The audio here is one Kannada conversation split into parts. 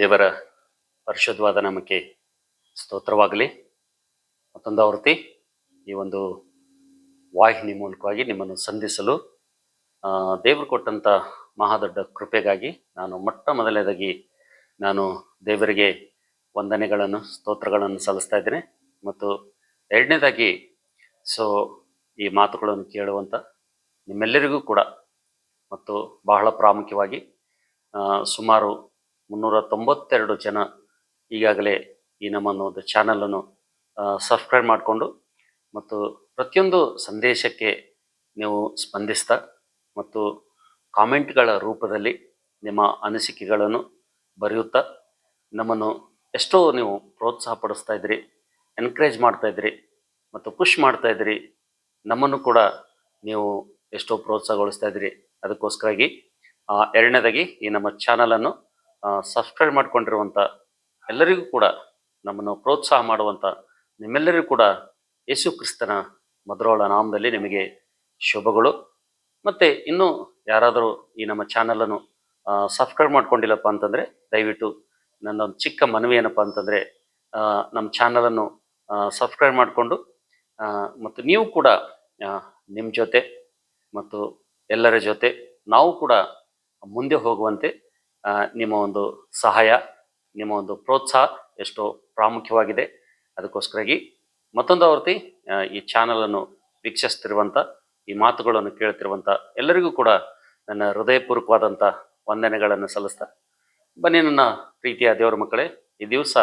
ದೇವರ ಪರಿಶುದ್ಧವಾದ ನಮಗೆ ಸ್ತೋತ್ರವಾಗಲಿ. ಮತ್ತೊಂದು ಆವೃತ್ತಿ, ಈ ಒಂದು ವಾಹಿನಿ ಮೂಲಕವಾಗಿ ನಿಮ್ಮನ್ನು ಸಂಧಿಸಲು ದೇವರು ಕೊಟ್ಟಂಥ ಮಹಾದೊಡ್ಡ ಕೃಪೆಗಾಗಿ ನಾನು ಮೊಟ್ಟ ಮೊದಲನೇದಾಗಿ ನಾನು ದೇವರಿಗೆ ವಂದನೆಗಳನ್ನು, ಸ್ತೋತ್ರಗಳನ್ನು ಸಲ್ಲಿಸ್ತಾ ಇದ್ದೇನೆ. ಮತ್ತು ಎರಡನೇದಾಗಿ, ಸೊ, ಈ ಮಾತುಗಳನ್ನು ಕೇಳುವಂಥ ನಿಮ್ಮೆಲ್ಲರಿಗೂ ಕೂಡ ಮತ್ತು ಬಹಳ ಪ್ರಾಮುಖ್ಯವಾಗಿ ಸುಮಾರು ಮುನ್ನೂರ ತೊಂಬತ್ತೆರಡು ಜನ ಈಗಾಗಲೇ ಈ ನಮ್ಮನ್ನು ಒಂದು ಚಾನಲನ್ನು ಸಬ್ಸ್ಕ್ರೈಬ್ ಮಾಡಿಕೊಂಡು ಮತ್ತು ಪ್ರತಿಯೊಂದು ಸಂದೇಶಕ್ಕೆ ನೀವು ಸ್ಪಂದಿಸ್ತಾ ಮತ್ತು ಕಾಮೆಂಟ್ಗಳ ರೂಪದಲ್ಲಿ ನಿಮ್ಮ ಅನಿಸಿಕೆಗಳನ್ನು ಬರೆಯುತ್ತಾ ನಮ್ಮನ್ನು ಎಷ್ಟೋ ನೀವು ಪ್ರೋತ್ಸಾಹ ಪಡಿಸ್ತಾ ಇದ್ದೀರಿ ಎನ್ಕರೇಜ್ ಮಾಡ್ತಾ ಇದ್ದೀರಿ ಮತ್ತು ಪುಷ್ ಮಾಡ್ತಾ ಇದ್ದೀರಿ, ನಮ್ಮನ್ನು ಕೂಡ ನೀವು ಎಷ್ಟೋ ಪ್ರೋತ್ಸಾಹಗೊಳಿಸ್ತಾ ಇದ್ದೀರಿ. ಅದಕ್ಕೋಸ್ಕರಾಗಿ ಎರಡನೇದಾಗಿ ಈ ನಮ್ಮ ಚಾನಲನ್ನು ಸಬ್ಸ್ಕ್ರೈಬ್ ಮಾಡಿಕೊಂಡಿರುವಂಥ ಎಲ್ಲರಿಗೂ ಕೂಡ ನಮ್ಮನ್ನು ಪ್ರೋತ್ಸಾಹ ಮಾಡುವಂಥ ನಿಮ್ಮೆಲ್ಲರಿಗೂ ಕೂಡ ಯೇಸು ಕ್ರಿಸ್ತನ ಮಧುರವಾದ ನಾಮದಲ್ಲಿ ನಿಮಗೆ ಶುಭಗಳು. ಮತ್ತು ಇನ್ನೂ ಯಾರಾದರೂ ಈ ನಮ್ಮ ಚಾನಲನ್ನು ಸಬ್ಸ್ಕ್ರೈಬ್ ಮಾಡ್ಕೊಂಡಿಲ್ಲಪ್ಪ ಅಂತಂದರೆ ದಯವಿಟ್ಟು ನನ್ನೊಂದು ಚಿಕ್ಕ ಮನವಿ ಏನಪ್ಪ ಅಂತಂದರೆ ನಮ್ಮ ಚಾನಲನ್ನು ಸಬ್ಸ್ಕ್ರೈಬ್ ಮಾಡಿಕೊಂಡು ಮತ್ತು ನೀವು ಕೂಡ ನಿಮ್ಮ ಜೊತೆ ಮತ್ತು ಎಲ್ಲರ ಜೊತೆ ನಾವು ಕೂಡ ಮುಂದೆ ಹೋಗುವಂತೆ ನಿಮ್ಮ ಒಂದು ಸಹಾಯ, ನಿಮ್ಮ ಒಂದು ಪ್ರೋತ್ಸಾಹ ಎಷ್ಟೋ ಪ್ರಾಮುಖ್ಯವಾಗಿದೆ. ಅದಕ್ಕೋಸ್ಕರಾಗಿ ಮತ್ತೊಂದು ಆವೃತ್ತಿ ಈ ಚಾನಲನ್ನು ವೀಕ್ಷಿಸ್ತಿರುವಂಥ ಈ ಮಾತುಗಳನ್ನು ಕೇಳ್ತಿರುವಂಥ ಎಲ್ಲರಿಗೂ ಕೂಡ ನನ್ನ ಹೃದಯಪೂರ್ವಕವಾದಂಥ ವಂದನೆಗಳನ್ನು ಸಲ್ಲಿಸ್ತಾ, ಬನ್ನಿ ನನ್ನ ಪ್ರೀತಿಯ ದೇವರ ಮಕ್ಕಳೇ, ಈ ದಿವಸ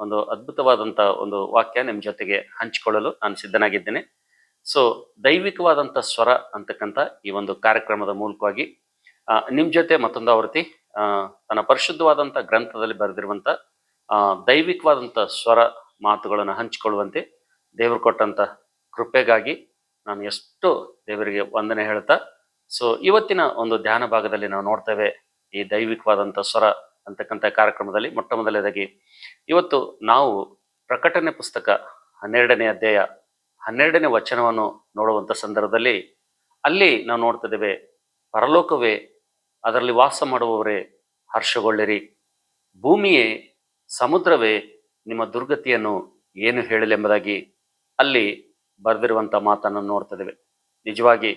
ಒಂದು ಅದ್ಭುತವಾದಂಥ ಒಂದು ವಾಕ್ಯ ನಿಮ್ಮ ಜೊತೆಗೆ ಹಂಚಿಕೊಳ್ಳಲು ನಾನು ಸಿದ್ಧನಾಗಿದ್ದೇನೆ. ಸೊ ದೈವಿಕವಾದಂಥ ಸ್ವರ ಅಂತಕ್ಕಂಥ ಈ ಒಂದು ಕಾರ್ಯಕ್ರಮದ ಮೂಲಕವಾಗಿ ನಿಮ್ಮ ಜೊತೆ ಮತ್ತೊಂದು ಆವೃತ್ತಿ ತನ್ನ ಪರಿಶುದ್ಧವಾದಂಥ ಗ್ರಂಥದಲ್ಲಿ ಬರೆದಿರುವಂಥ ದೈವಿಕವಾದಂಥ ಸ್ವರ ಮಾತುಗಳನ್ನು ಹಂಚಿಕೊಳ್ಳುವಂತೆ ದೇವರು ಕೊಟ್ಟಂಥ ಕೃಪೆಗಾಗಿ ನಾನು ಎಷ್ಟು ದೇವರಿಗೆ ವಂದನೆ ಹೇಳ್ತಾ ಸೊ ಇವತ್ತಿನ ಒಂದು ಧ್ಯಾನ ಭಾಗದಲ್ಲಿ ನಾವು ನೋಡ್ತೇವೆ ಈ ದೈವಿಕವಾದಂಥ ಸ್ವರ ಅಂತಕ್ಕಂಥ ಕಾರ್ಯಕ್ರಮದಲ್ಲಿ ಮೊಟ್ಟ ಮೊದಲನೇದಾಗಿ ಇವತ್ತು ನಾವು ಪ್ರಕಟಣೆ ಪುಸ್ತಕ ಹನ್ನೆರಡನೇ ಅಧ್ಯಾಯ ಹನ್ನೆರಡನೇ ವಚನವನ್ನು ನೋಡುವಂಥ ಸಂದರ್ಭದಲ್ಲಿ ಅಲ್ಲಿ ನಾವು ನೋಡ್ತಿದ್ದೇವೆ, ಪರಲೋಕವೇ ಅದರಲ್ಲಿ ವಾಸ ಮಾಡುವವರೇ ಹರ್ಷಗೊಳ್ಳಿರಿ. ಭೂಮಿಯೇ ಸಮುದ್ರವೇ ನಿಮ್ಮ ದುರ್ಗತಿಯನ್ನು ಏನು ಹೇಳಲೆಂಬುದಾಗಿ ಅಲ್ಲಿ ಬರೆದಿರುವಂಥ ಮಾತನ್ನು ನೋಡ್ತಿದ್ದೇವೆ. ನಿಜವಾಗಿ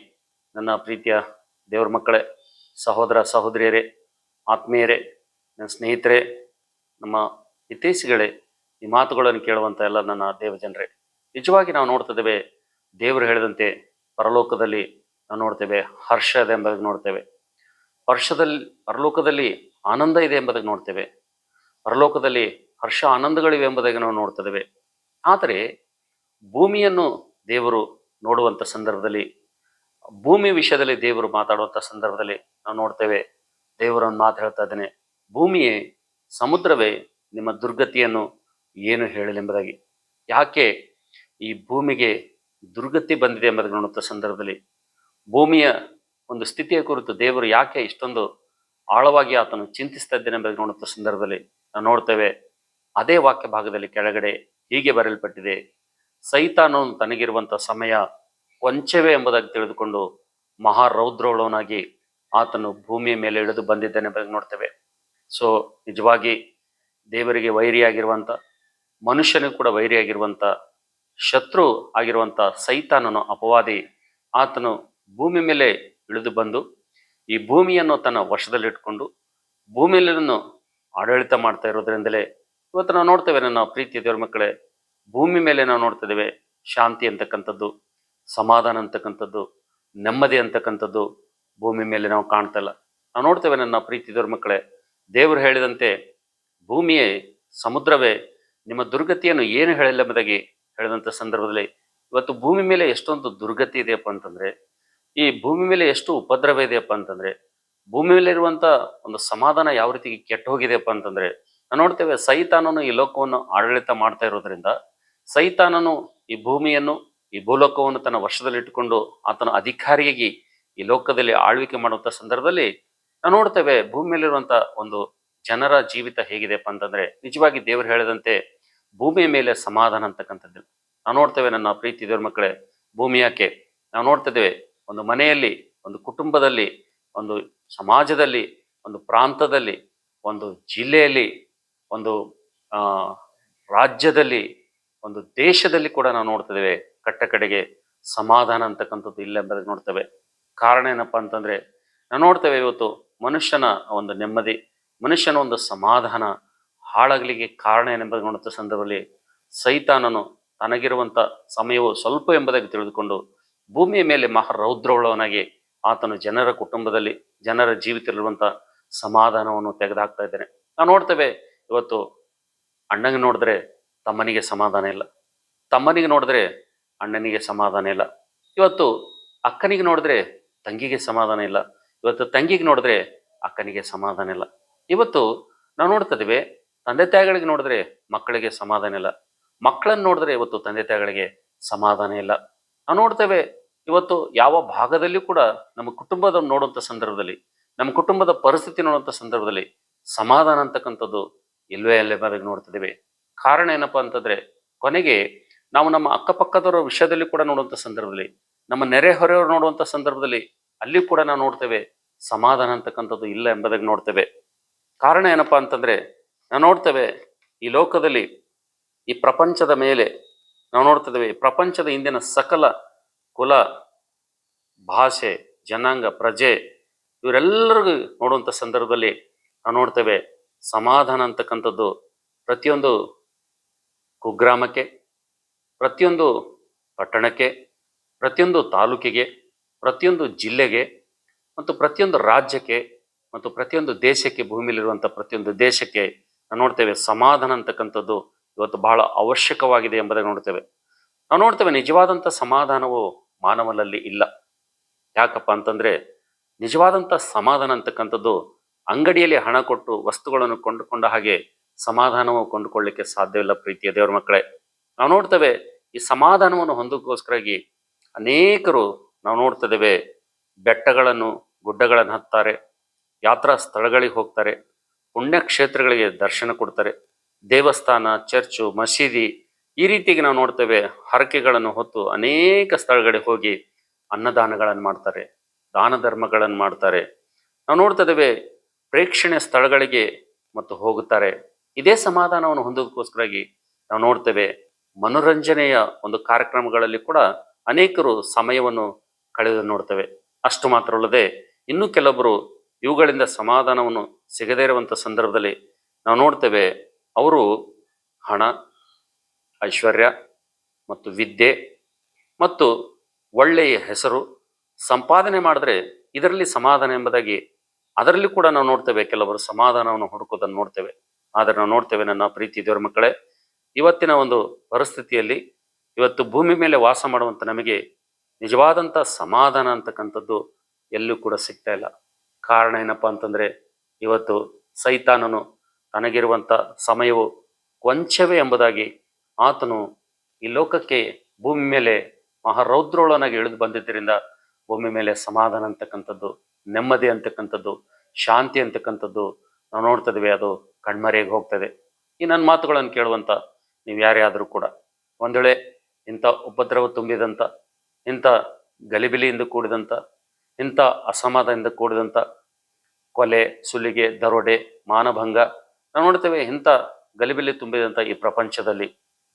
ನನ್ನ ಪ್ರೀತಿಯ ದೇವ್ರ ಮಕ್ಕಳೇ, ಸಹೋದರ ಸಹೋದರಿಯರೇ, ಆತ್ಮೀಯರೇ, ನನ್ನ ಸ್ನೇಹಿತರೆ, ನಮ್ಮ ಹಿತೈಸಿಗಳೇ ಈ ಮಾತುಗಳನ್ನು ಕೇಳುವಂಥ ಎಲ್ಲ ನನ್ನ ದೇವಜನರೇ. ನಿಜವಾಗಿ ನಾವು ನೋಡ್ತಿದ್ದೇವೆ ದೇವರು ಹೇಳಿದಂತೆ ಪರಲೋಕದಲ್ಲಿ ನಾವು ನೋಡ್ತೇವೆ ಹರ್ಷದೆಂಬ ನೋಡ್ತೇವೆ. ಹರ್ಷದಲ್ಲಿ, ಪರಲೋಕದಲ್ಲಿ ಆನಂದ ಇದೆ ಎಂಬುದಾಗಿ ನೋಡ್ತೇವೆ. ಪರಲೋಕದಲ್ಲಿ ಹರ್ಷ ಆನಂದಗಳಿವೆ ಎಂಬುದಾಗಿ ನಾವು ನೋಡ್ತಿದ್ದೇವೆ ಆದರೆ ಭೂಮಿಯನ್ನು ದೇವರು ನೋಡುವಂಥ ಸಂದರ್ಭದಲ್ಲಿ, ಭೂಮಿ ವಿಷಯದಲ್ಲಿ ದೇವರು ಮಾತಾಡುವಂಥ ಸಂದರ್ಭದಲ್ಲಿ ನಾವು ನೋಡ್ತೇವೆ, ದೇವರನ್ನು ಮಾತು ಹೇಳ್ತಾ ಇದ್ದೇನೆ, ಭೂಮಿಯೇ ಸಮುದ್ರವೇ, ನಿಮ್ಮ ದುರ್ಗತಿಯನ್ನು ಏನು ಹೇಳಲೆಂಬುದಾಗಿ ಯಾಕೆ ಈ ಭೂಮಿಗೆ ದುರ್ಗತಿ ಬಂದಿದೆ ಎಂಬುದಾಗಿ ನೋಡುವಂಥ ಸಂದರ್ಭದಲ್ಲಿ ಭೂಮಿಯ ಒಂದು ಸ್ಥಿತಿಯ ಕುರಿತು ದೇವರು ಯಾಕೆ ಇಷ್ಟೊಂದು ಆಳವಾಗಿ ಆತನು ಚಿಂತಿಸ್ತಾ ಇದ್ದೇನೆ ಎಂಬುದು ನೋಡುವಂಥ ಸಂದರ್ಭದಲ್ಲಿ ನಾವು ನೋಡ್ತೇವೆ. ಅದೇ ವಾಕ್ಯ ಭಾಗದಲ್ಲಿ ಕೆಳಗಡೆ ಹೀಗೆ ಬರೆಯಲ್ಪಟ್ಟಿದೆ ಸೈತಾನು ತನಗಿರುವಂಥ ಸಮಯ ಕೊಂಚವೇ ಎಂಬುದಾಗಿ ತಿಳಿದುಕೊಂಡು ಮಹಾರೌದ್ರವುಳ್ಳವನಾಗಿ ಆತನು ಭೂಮಿಯ ಮೇಲೆ ಇಳಿದು ಬಂದಿದ್ದಾನೆ ಎಂಬುದಾಗಿ ನೋಡ್ತೇವೆ. ಸೊ ನಿಜವಾಗಿ ದೇವರಿಗೆ ವೈರಿಯಾಗಿರುವಂಥ, ಮನುಷ್ಯನಿಗೂ ಕೂಡ ವೈರಿಯಾಗಿರುವಂಥ, ಶತ್ರು ಆಗಿರುವಂಥ ಸೈತಾನನು ಅಪವಾದಿ, ಆತನು ಭೂಮಿ ಮೇಲೆ ಇಳಿದು ಬಂದು ಈ ಭೂಮಿಯನ್ನು ತನ್ನ ವಶದಲ್ಲಿಟ್ಕೊಂಡು ಭೂಮಿಯಲ್ಲಿನ ಆಡಳಿತ ಮಾಡ್ತಾ ಇರೋದ್ರಿಂದಲೇ ಇವತ್ತು ನಾವು ನೋಡ್ತೇವೆ ನನ್ನ ಪ್ರೀತಿಯ ದೇವ್ರ ಮಕ್ಕಳೇ, ಭೂಮಿ ಮೇಲೆ ನಾವು ನೋಡ್ತಿದ್ದೇವೆ ಶಾಂತಿ ಅಂತಕ್ಕಂಥದ್ದು, ಸಮಾಧಾನ ಅಂತಕ್ಕಂಥದ್ದು, ನೆಮ್ಮದಿ ಅಂತಕ್ಕಂಥದ್ದು ಭೂಮಿ ಮೇಲೆ ನಾವು ಕಾಣ್ತಾ ಇಲ್ಲ. ನಾವು ನೋಡ್ತೇವೆ ನನ್ನ ಪ್ರೀತಿ ದೇವ್ರ ಮಕ್ಕಳೇ, ದೇವರು ಹೇಳಿದಂತೆ ಭೂಮಿಯೇ ಸಮುದ್ರವೇ, ನಿಮ್ಮ ದುರ್ಗತಿಯನ್ನು ಏನು ಹೇಳಿಲ್ಲಂಬುದಾಗಿ ಹೇಳಿದಂಥ ಸಂದರ್ಭದಲ್ಲಿ ಇವತ್ತು ಭೂಮಿ ಮೇಲೆ ಎಷ್ಟೊಂದು ದುರ್ಗತಿ ಇದೆಯಪ್ಪ ಅಂತಂದ್ರೆ ಈ ಭೂಮಿ ಮೇಲೆ ಎಷ್ಟು ಉಪದ್ರವ ಇದೆಯಪ್ಪ ಅಂತಂದ್ರೆ, ಭೂಮಿ ಮೇಲೆ ಇರುವಂತ ಒಂದು ಸಮಾಧಾನ ಯಾವ ರೀತಿ ಕೆಟ್ಟು ಹೋಗಿದೆಯಪ್ಪ ಅಂತಂದ್ರೆ, ನಾವು ನೋಡ್ತೇವೆ ಸೈತಾನನು ಈ ಲೋಕವನ್ನು ಆಡಳಿತ ಮಾಡ್ತಾ ಇರೋದ್ರಿಂದ, ಸೈತಾನನು ಈ ಭೂಮಿಯನ್ನು, ಈ ಭೂಲೋಕವನ್ನು ತನ್ನ ವಶದಲ್ಲಿಟ್ಟುಕೊಂಡು ಆತನ ಅಧಿಕಾರಿಯಾಗಿ ಈ ಲೋಕದಲ್ಲಿ ಆಳ್ವಿಕೆ ಮಾಡುವಂತ ಸಂದರ್ಭದಲ್ಲಿ ನಾವು ನೋಡ್ತೇವೆ ಭೂಮಿ ಮೇಲಿರುವಂತ ಒಂದು ಜನರ ಜೀವಿತ ಹೇಗಿದೆಪ್ಪ ಅಂತಂದ್ರೆ, ನಿಜವಾಗಿ ದೇವರು ಹೇಳಿದಂತೆ ಭೂಮಿಯ ಮೇಲೆ ಸಮಾಧಾನ ಅಂತಕ್ಕಂಥದ್ದು. ನಾವು ನೋಡ್ತೇವೆ ನನ್ನ ಪ್ರೀತಿ ದೇವ್ರ ಮಕ್ಕಳೇ, ಭೂಮಿ ಯಾಕೆ? ನಾವು ನೋಡ್ತಿದ್ದೇವೆ ಒಂದು ಮನೆಯಲ್ಲಿ, ಒಂದು ಕುಟುಂಬದಲ್ಲಿ, ಒಂದು ಸಮಾಜದಲ್ಲಿ, ಒಂದು ಪ್ರಾಂತದಲ್ಲಿ, ಒಂದು ಜಿಲ್ಲೆಯಲ್ಲಿ, ಒಂದು ರಾಜ್ಯದಲ್ಲಿ, ಒಂದು ದೇಶದಲ್ಲಿ ಕೂಡ ನಾವು ನೋಡ್ತಿದ್ದೇವೆ ಕಟ್ಟ ಕಡೆಗೆ ಸಮಾಧಾನ ಅಂತಕ್ಕಂಥದ್ದು ಇಲ್ಲ ನೋಡ್ತೇವೆ. ಕಾರಣ ಏನಪ್ಪ ಅಂತಂದ್ರೆ, ನಾವು ನೋಡ್ತೇವೆ ಇವತ್ತು ಮನುಷ್ಯನ ಒಂದು ನೆಮ್ಮದಿ, ಮನುಷ್ಯನ ಒಂದು ಸಮಾಧಾನ ಹಾಳಾಗಲಿಕ್ಕೆ ಕಾರಣ ಏನೆಂಬುದು ನೋಡುತ್ತ ಸಂದರ್ಭದಲ್ಲಿ ಸೈತಾನನು ತನಗಿರುವಂತ ಸಮಯವು ಸ್ವಲ್ಪ ಎಂಬುದಾಗಿ ತಿಳಿದುಕೊಂಡು ಭೂಮಿಯ ಮೇಲೆ ಮಹಾರೌದ್ರವುಳ್ಳವನಾಗಿ ಆತನು ಜನರ ಕುಟುಂಬದಲ್ಲಿ ಜನರ ಜೀವಿತದಲ್ಲಿರುವಂತ ಸಮಾಧಾನವನ್ನು ತೆಗೆದುಹಾಕ್ತಾ ಇದ್ದಾನೆ. ನಾವು ನೋಡ್ತೇವೆ, ಇವತ್ತು ಅಣ್ಣಂಗೆ ನೋಡಿದ್ರೆ ತಮ್ಮನಿಗೆ ಸಮಾಧಾನ ಇಲ್ಲ. ತಮ್ಮನಿಗೆ ನೋಡಿದ್ರೆ ಅಣ್ಣನಿಗೆ ಸಮಾಧಾನ ಇಲ್ಲ. ಇವತ್ತು ಅಕ್ಕನಿಗೆ ನೋಡಿದ್ರೆ ತಂಗಿಗೆ ಸಮಾಧಾನ ಇಲ್ಲ. ಇವತ್ತು ತಂಗಿಗೆ ನೋಡಿದ್ರೆ ಅಕ್ಕನಿಗೆ ಸಮಾಧಾನ ಇಲ್ಲ. ಇವತ್ತು ನಾವು ನೋಡ್ತಾ ತಂದೆ ತಾಯಿಗಳಿಗೆ ನೋಡಿದ್ರೆ ಮಕ್ಕಳಿಗೆ ಸಮಾಧಾನ ಇಲ್ಲ. ಮಕ್ಕಳನ್ನು ನೋಡಿದ್ರೆ ಇವತ್ತು ತಂದೆ ತಾಯಿಗಳಿಗೆ ಸಮಾಧಾನ ಇಲ್ಲ. ನಾವು ನೋಡ್ತೇವೆ ಇವತ್ತು ಯಾವ ಭಾಗದಲ್ಲಿ ಕೂಡ ನಮ್ಮ ಕುಟುಂಬದ ನೋಡುವಂಥ ಸಂದರ್ಭದಲ್ಲಿ, ನಮ್ಮ ಕುಟುಂಬದ ಪರಿಸ್ಥಿತಿ ನೋಡುವಂಥ ಸಂದರ್ಭದಲ್ಲಿ ಸಮಾಧಾನ ಅಂತಕ್ಕಂಥದ್ದು ಇಲ್ಲವೇ ಅಲ್ಲೇ ಬರೆಗೆ ನೋಡ್ತಿದ್ದೇವೆ. ಕಾರಣ ಏನಪ್ಪಾ ಅಂತಂದ್ರೆ, ಕೊನೆಗೆ ನಾವು ನಮ್ಮ ಅಕ್ಕಪಕ್ಕದವರ ವಿಷಯದಲ್ಲಿ ಕೂಡ ನೋಡುವಂಥ ಸಂದರ್ಭದಲ್ಲಿ, ನಮ್ಮ ನೆರೆಹೊರೆಯವರು ನೋಡುವಂಥ ಸಂದರ್ಭದಲ್ಲಿ ಅಲ್ಲಿ ಕೂಡ ನಾವು ನೋಡ್ತೇವೆ, ಸಮಾಧಾನ ಅಂತಕ್ಕಂಥದ್ದು ಇಲ್ಲ ಎಂಬುದಾಗಿ ನೋಡ್ತೇವೆ. ಕಾರಣ ಏನಪ್ಪಾ ಅಂತಂದ್ರೆ, ನಾವು ನೋಡ್ತೇವೆ ಈ ಲೋಕದಲ್ಲಿ ಈ ಪ್ರಪಂಚದ ಮೇಲೆ ನಾವು ನೋಡ್ತಿದ್ದೇವೆ ಪ್ರಪಂಚದ ಹಿಂದಿನ ಸಕಲ ಕುಲ, ಭಾಷೆ, ಜನಾಂಗ, ಪ್ರಜೆ ಇವರೆಲ್ಲರಿಗೂ ನೋಡುವಂಥ ಸಂದರ್ಭದಲ್ಲಿ ನಾವು ನೋಡ್ತೇವೆ ಸಮಾಧಾನ ಅಂತಕ್ಕಂಥದ್ದು ಪ್ರತಿಯೊಂದು ಕುಗ್ರಾಮಕ್ಕೆ, ಪ್ರತಿಯೊಂದು ಪಟ್ಟಣಕ್ಕೆ, ಪ್ರತಿಯೊಂದು ತಾಲೂಕಿಗೆ, ಪ್ರತಿಯೊಂದು ಜಿಲ್ಲೆಗೆ ಮತ್ತು ಪ್ರತಿಯೊಂದು ರಾಜ್ಯಕ್ಕೆ ಮತ್ತು ಪ್ರತಿಯೊಂದು ದೇಶಕ್ಕೆ ಭೂಮಿಯಲ್ಲಿರುವಂಥ ಪ್ರತಿಯೊಂದು ದೇಶಕ್ಕೆ ನಾವು ನೋಡ್ತೇವೆ ಸಮಾಧಾನ ಅಂತಕ್ಕಂಥದ್ದು ಇವತ್ತು ಬಹಳ ಅವಶ್ಯಕವಾಗಿದೆ ಎಂಬುದಾಗಿ ನೋಡ್ತೇವೆ. ನಾವು ನೋಡ್ತೇವೆ ನಿಜವಾದಂಥ ಸಮಾಧಾನವು ಮಾನವನಲ್ಲಿ ಇಲ್ಲ. ಯಾಕಪ್ಪ ಅಂತಂದ್ರೆ ನಿಜವಾದಂಥ ಸಮಾಧಾನ ಅಂತಕ್ಕಂಥದ್ದು ಅಂಗಡಿಯಲ್ಲಿ ಹಣ ಕೊಟ್ಟು ವಸ್ತುಗಳನ್ನು ಕೊಂಡುಕೊಂಡ ಹಾಗೆ ಸಮಾಧಾನವು ಕೊಂಡುಕೊಳ್ಳಿಕ್ಕೆ ಸಾಧ್ಯವಿಲ್ಲ ಪ್ರೀತಿಯ ದೇವರ ಮಕ್ಕಳೇ. ನಾವು ನೋಡ್ತೇವೆ ಈ ಸಮಾಧಾನವನ್ನು ಹೊಂದಕ್ಕೋಸ್ಕರಾಗಿ ಅನೇಕರು ನಾವು ನೋಡ್ತಿದ್ದೇವೆ ಬೆಟ್ಟಗಳನ್ನು, ಗುಡ್ಡಗಳನ್ನು ಹತ್ತಾರೆ, ಯಾತ್ರಾ ಸ್ಥಳಗಳಿಗೆ ಹೋಗ್ತಾರೆ, ಪುಣ್ಯಕ್ಷೇತ್ರಗಳಿಗೆ ದರ್ಶನ ಕೊಡ್ತಾರೆ, ದೇವಸ್ಥಾನ, ಚರ್ಚು, ಮಸೀದಿ ಈ ರೀತಿಗೆ ನಾವು ನೋಡ್ತೇವೆ ಹರಕೆಗಳನ್ನು ಹೊತ್ತು ಅನೇಕ ಸ್ಥಳಗಳಿಗೆ ಹೋಗಿ ಅನ್ನದಾನಗಳನ್ನು ಮಾಡ್ತಾರೆ, ದಾನ ಧರ್ಮಗಳನ್ನು ಮಾಡ್ತಾರೆ. ನಾವು ನೋಡ್ತಿದ್ದೇವೆ ಪ್ರೇಕ್ಷಣೀಯ ಸ್ಥಳಗಳಿಗೆ ಮತ್ತು ಹೋಗುತ್ತಾರೆ. ಇದೇ ಸಮಾಧಾನವನ್ನು ಹೊಂದೋದಕ್ಕೋಸ್ಕರಾಗಿ ನಾವು ನೋಡ್ತೇವೆ ಮನೋರಂಜನೆಯ ಒಂದು ಕಾರ್ಯಕ್ರಮಗಳಲ್ಲಿ ಕೂಡ ಅನೇಕರು ಸಮಯವನ್ನು ಕಳೆದು ನೋಡ್ತೇವೆ. ಅಷ್ಟು ಮಾತ್ರ ಅಲ್ಲದೆ ಇನ್ನು ಕೆಲವೊಬ್ಬರು ಇವುಗಳಿಂದ ಸಮಾಧಾನವನ್ನು ಸಿಗದೇ ಇರುವಂಥ ಸಂದರ್ಭದಲ್ಲಿ ನಾವು ನೋಡ್ತೇವೆ ಅವರು ಹಣ ಐಶ್ವರ್ಯ ಮತ್ತು ವಿದ್ಯೆ ಮತ್ತು ಒಳ್ಳೆಯ ಹೆಸರು ಸಂಪಾದನೆ ಮಾಡಿದ್ರೆ ಇದರಲ್ಲಿ ಸಮಾಧಾನ ಎಂಬುದಾಗಿ ಅದರಲ್ಲಿ ಕೂಡ ನಾವು ನೋಡ್ತೇವೆ. ಕೆಲವರು ಸಮಾಧಾನವನ್ನು ಹುಡುಕೋದನ್ನು ನೋಡ್ತೇವೆ. ಆದರೆ ನಾವು ನೋಡ್ತೇವೆ ನನ್ನ ಪ್ರೀತಿ ದೇವರ ಮಕ್ಕಳೇ, ಇವತ್ತಿನ ಒಂದು ಪರಿಸ್ಥಿತಿಯಲ್ಲಿ ಇವತ್ತು ಭೂಮಿ ಮೇಲೆ ವಾಸ ಮಾಡುವಂಥ ನಮಗೆ ನಿಜವಾದಂಥ ಸಮಾಧಾನ ಅಂತಕ್ಕಂಥದ್ದು ಎಲ್ಲೂ ಕೂಡ ಸಿಗ್ತಾ ಇಲ್ಲ. ಕಾರಣ ಏನಪ್ಪ ಅಂತಂದರೆ, ಇವತ್ತು ಸೈತಾನನು ತನಗಿರುವಂಥ ಸಮಯವು ಕೊಂಚವೇ ಎಂಬುದಾಗಿ ಆತನು ಈ ಲೋಕಕ್ಕೆ ಭೂಮಿ ಮೇಲೆ ಮಹಾರೌದ್ರೋಳನಾಗಿ ಇಳಿದು ಬಂದಿದ್ದರಿಂದ ಭೂಮಿ ಮೇಲೆ ಸಮಾಧಾನ ಅಂತಕ್ಕಂಥದ್ದು, ನೆಮ್ಮದಿ ಅಂತಕ್ಕಂಥದ್ದು, ಶಾಂತಿ ಅಂತಕ್ಕಂಥದ್ದು ನಾವು ನೋಡ್ತಾ ಇದೀವಿ ಅದು ಕಣ್ಮರೆಗೆ ಹೋಗ್ತದೆ. ಈ ನನ್ನ ಮಾತುಗಳನ್ನು ಕೇಳುವಂತ ನೀವು ಯಾರೇ ಆದರೂ ಕೂಡ. ಒಂದೊಳೆ ವೇಳೆ ಇಂಥ ಉಪದ್ರವ ತುಂಬಿದಂಥ ಇಂಥ ಗಲಿಬಿಲಿಯಿಂದ ಕೂಡಿದಂಥ ಇಂಥ ಅಸಮಾಧಾನದಿಂದ ಕೂಡಿದಂಥ ಕೊಲೆ, ಸುಲಿಗೆ, ದರೋಡೆ, ಮಾನಭಂಗ ನಾವು ನೋಡ್ತೇವೆ ಇಂಥ ಗಲಿಬಿಲಿ ತುಂಬಿದಂಥ ಈ ಪ್ರಪಂಚದಲ್ಲಿ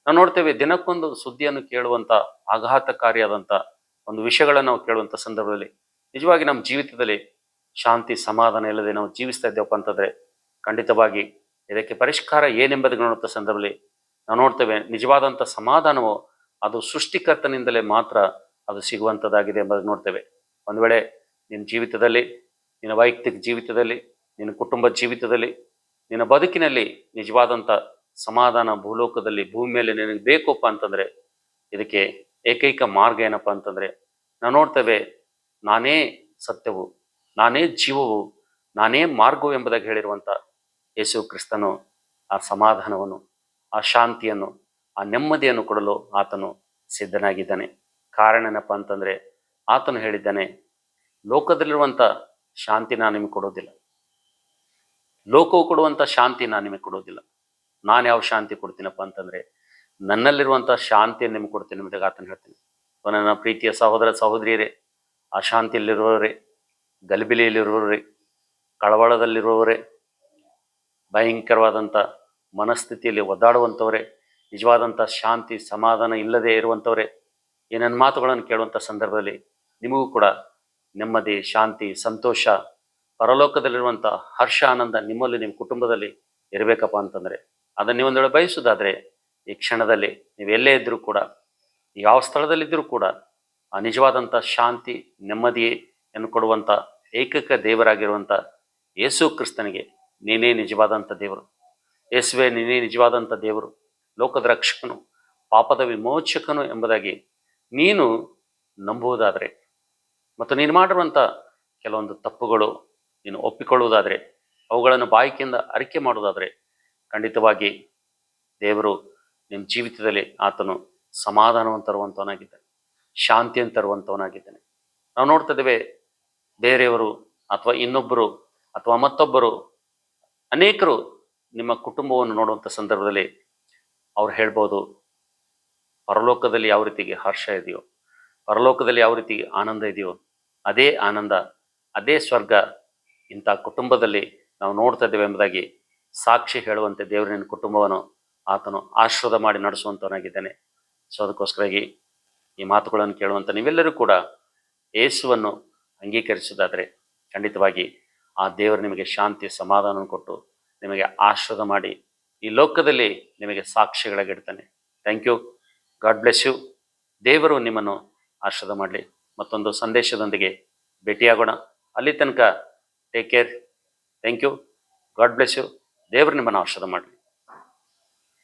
ನಾವು ನೋಡ್ತೇವೆ, ದಿನಕ್ಕೊಂದು ಸುದ್ದಿಯನ್ನು ಕೇಳುವಂತ ಆಘಾತಕಾರಿಯಾದಂಥ ಒಂದು ವಿಷಯಗಳನ್ನು ನಾವು ಕೇಳುವಂಥ ಸಂದರ್ಭದಲ್ಲಿ, ನಿಜವಾಗಿ ನಮ್ಮ ಜೀವಿತದಲ್ಲಿ ಶಾಂತಿ, ಸಮಾಧಾನ ಇಲ್ಲದೆ ನಾವು ಜೀವಿಸ್ತಾ ಇದ್ದೇವಪ್ಪ ಅಂತಂದರೆ, ಖಂಡಿತವಾಗಿ ಇದಕ್ಕೆ ಪರಿಷ್ಕಾರ ಏನೆಂಬುದನ್ನು ನೋಡುವಂಥ ಸಂದರ್ಭದಲ್ಲಿ ನಾವು ನೋಡ್ತೇವೆ ನಿಜವಾದಂಥ ಸಮಾಧಾನವು ಅದು ಸೃಷ್ಟಿಕರ್ತನಿಂದಲೇ ಮಾತ್ರ ಅದು ಸಿಗುವಂಥದ್ದಾಗಿದೆ ಎಂಬುದನ್ನು ನೋಡ್ತೇವೆ. ಒಂದು ವೇಳೆ ನಿನ್ನ ಜೀವಿತದಲ್ಲಿ, ನಿನ್ನ ವೈಯಕ್ತಿಕ ಜೀವಿತದಲ್ಲಿ, ನಿನ್ನ ಕುಟುಂಬ ಜೀವಿತದಲ್ಲಿ, ನಿನ್ನ ಬದುಕಿನಲ್ಲಿ ನಿಜವಾದಂಥ ಸಮಾಧಾನ ಭೂಲೋಕದಲ್ಲಿ ಭೂಮಿ ಮೇಲೆ ನಿನಗೆ ಬೇಕಪ್ಪ ಅಂತಂದ್ರೆ, ಇದಕ್ಕೆ ಏಕೈಕ ಮಾರ್ಗ ಏನಪ್ಪ ಅಂತಂದ್ರೆ ನಾವು ನೋಡ್ತೇವೆ ನಾನೇ ಸತ್ಯವು, ನಾನೇ ಜೀವವು, ನಾನೇ ಮಾರ್ಗವು ಎಂಬುದಾಗಿ ಹೇಳಿರುವಂಥ ಯೇಸು ಕ್ರಿಸ್ತನು ಆ ಸಮಾಧಾನವನ್ನು, ಆ ಶಾಂತಿಯನ್ನು, ಆ ನೆಮ್ಮದಿಯನ್ನು ಕೊಡಲು ಆತನು ಸಿದ್ಧನಾಗಿದ್ದಾನೆ. ಕಾರಣ ಏನಪ್ಪ ಅಂತಂದ್ರೆ, ಆತನು ಹೇಳಿದ್ದಾನೆ ಲೋಕದಲ್ಲಿರುವಂಥ ಶಾಂತಿ ನಾನು ನಿಮಗೆ ಕೊಡೋದಿಲ್ಲ. ಲೋಕವು ಕೊಡುವಂಥ ಶಾಂತಿ ನಾನು ನಿಮಗೆ ಕೊಡೋದಿಲ್ಲ. ನಾನು ಯಾವ ಶಾಂತಿ ಕೊಡ್ತೀನಪ್ಪ ಅಂತಂದ್ರೆ ನನ್ನಲ್ಲಿರುವಂಥ ಶಾಂತಿಯನ್ನು ನಿಮ್ಗೆ ಕೊಡ್ತೀನಿ, ನಿಮಗೆ ಆತನ ಹೇಳ್ತೀನಿ. ನನ್ನ ಪ್ರೀತಿಯ ಸಹೋದರ ಸಹೋದರಿಯರೇ, ಅಶಾಂತಿಯಲ್ಲಿರುವವರೇ ಶಾಂತಿಯಲ್ಲಿರುವವರೇ ಗಲಿಬಿಲಿಯಲ್ಲಿರುವವರೇ, ಕಳವಳದಲ್ಲಿರುವವರೇ ಭಯಂಕರವಾದಂಥ ಮನಸ್ಥಿತಿಯಲ್ಲಿ ಒದ್ದಾಡುವಂಥವರೇ ನಿಜವಾದಂಥ ಶಾಂತಿ ಸಮಾಧಾನ ಇಲ್ಲದೆ ಇರುವಂಥವರೇ ಈ ನನ್ನ ಮಾತುಗಳನ್ನು ಕೇಳುವಂಥ ಸಂದರ್ಭದಲ್ಲಿ ನಿಮಗೂ ಕೂಡ ನೆಮ್ಮದಿ, ಶಾಂತಿ, ಸಂತೋಷ ಪರಲೋಕದಲ್ಲಿರುವಂಥ ಹರ್ಷ, ಆನಂದ ನಿಮ್ಮಲ್ಲಿ ನಿಮ್ಮ ಕುಟುಂಬದಲ್ಲಿ ಇರಬೇಕಪ್ಪ ಅಂತಂದರೆ ಅದನ್ನು ನೀವು ವೇಳೆ ಬಯಸೋದಾದರೆ, ಈ ಕ್ಷಣದಲ್ಲಿ ನೀವು ಎಲ್ಲೇ ಇದ್ದರೂ ಕೂಡ, ಯಾವ ಸ್ಥಳದಲ್ಲಿದ್ದರೂ ಕೂಡ, ಆ ನಿಜವಾದಂಥ ಶಾಂತಿ ನೆಮ್ಮದಿಯನ್ನು ಕೊಡುವಂಥ ಏಕೈಕ ದೇವರಾಗಿರುವಂಥ ಯೇಸು ಕ್ರಿಸ್ತನಿಗೆ ನೀನೇ ನಿಜವಾದಂಥ ದೇವರು. ಯೇಸುವೆ, ನೀನೇ ನಿಜವಾದಂಥ ದೇವರು. ಲೋಕದ ರಕ್ಷಕನು, ಪಾಪದ ವಿಮೋಚಕನು ಎಂಬುದಾಗಿ ನೀನು ನಂಬುವುದಾದರೆ ಮತ್ತು ನೀನು ಮಾಡಿರುವಂಥ ಕೆಲವೊಂದು ತಪ್ಪುಗಳು ನೀನು ಒಪ್ಪಿಕೊಳ್ಳುವುದಾದರೆ, ಅವುಗಳನ್ನು ಬಾಯಿಕೆಯಿಂದ ಅರಿಕೆ ಮಾಡುವುದಾದರೆ ಖಂಡಿತವಾಗಿ ದೇವರು ನಿಮ್ಮ ಜೀವಿತದಲ್ಲಿ ಆತನು ಸಮಾಧಾನವನ್ನು ತರುವಂಥವನಾಗಿದ್ದಾನೆ ಶಾಂತಿಯನ್ನು ತರುವಂಥವನಾಗಿದ್ದಾನೆ ನಾವು ನೋಡ್ತಾ ಇದ್ದೇವೆ ಬೇರೆಯವರು ಅಥವಾ ಇನ್ನೊಬ್ಬರು ಅಥವಾ ಮತ್ತೊಬ್ಬರು ಅನೇಕರು ನಿಮ್ಮ ಕುಟುಂಬವನ್ನು ನೋಡುವಂಥ ಸಂದರ್ಭದಲ್ಲಿ ಅವ್ರು ಹೇಳ್ಬೋದು, ಪರಲೋಕದಲ್ಲಿ ಯಾವ ರೀತಿಗೆ ಹರ್ಷ ಇದೆಯೋ, ಪರಲೋಕದಲ್ಲಿ ಯಾವ ರೀತಿ ಆನಂದ ಇದೆಯೋ, ಅದೇ ಆನಂದ, ಅದೇ ಸ್ವರ್ಗ ಇಂಥ ಕುಟುಂಬದಲ್ಲಿ ನಾವು ನೋಡ್ತಾ ಇದ್ದೇವೆ ಎಂಬುದಾಗಿ ಸಾಕ್ಷಿ ಹೇಳುವಂತೆ ದೇವರಿನ ಕುಟುಂಬವನ್ನು ಆತನು ಆಶ್ರದ ಮಾಡಿ ನಡೆಸುವಂತವನಾಗಿದ್ದಾನೆ. ಸೊ ಅದಕ್ಕೋಸ್ಕರಾಗಿ ಈ ಮಾತುಗಳನ್ನು ಕೇಳುವಂಥ ನೀವೆಲ್ಲರೂ ಕೂಡ ಯೇಸುವನ್ನು ಅಂಗೀಕರಿಸೋದಾದರೆ ಖಂಡಿತವಾಗಿ ಆ ದೇವರು ನಿಮಗೆ ಶಾಂತಿ ಸಮಾಧಾನವನ್ನು ಕೊಟ್ಟು ನಿಮಗೆ ಆಶ್ರದ ಮಾಡಿ ಈ ಲೋಕದಲ್ಲಿ ನಿಮಗೆ ಸಾಕ್ಷಿಗಳಾಗಿಡ್ತಾನೆ thank you God bless you ದೇವರು ನಿಮ್ಮನ್ನು ಆಶ್ರದ ಮಾಡಲಿ. ಮತ್ತೊಂದು ಸಂದೇಶದೊಂದಿಗೆ ಭೇಟಿಯಾಗೋಣ. ಅಲ್ಲಿ ತನಕ take care thank you God bless you ದೇವರು ನಿಮ್ಮನ್ನು ಆಶೀರ್ವಾದ ಮಾಡಲಿ.